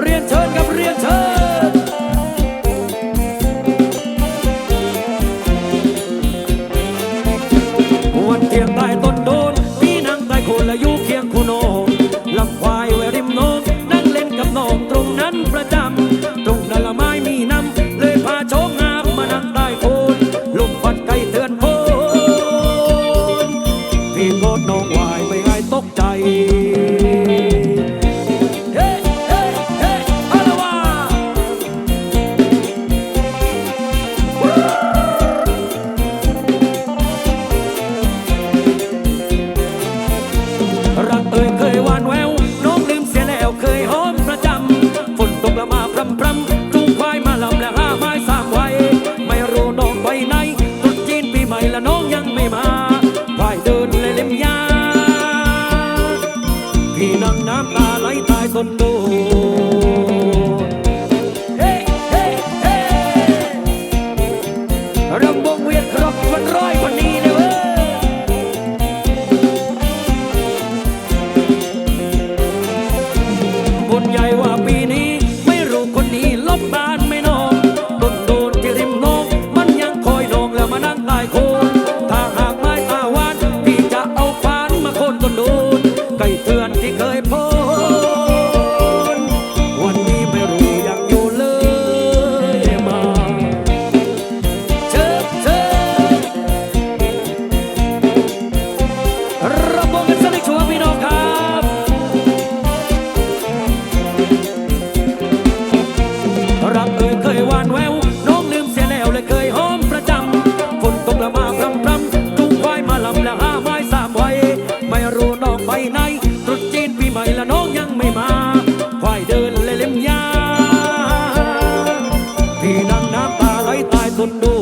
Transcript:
เรียนเธอ ไม่มาควายเดินเลยเล็มยาพี่นั่งน้ำตาไหลตายทนดู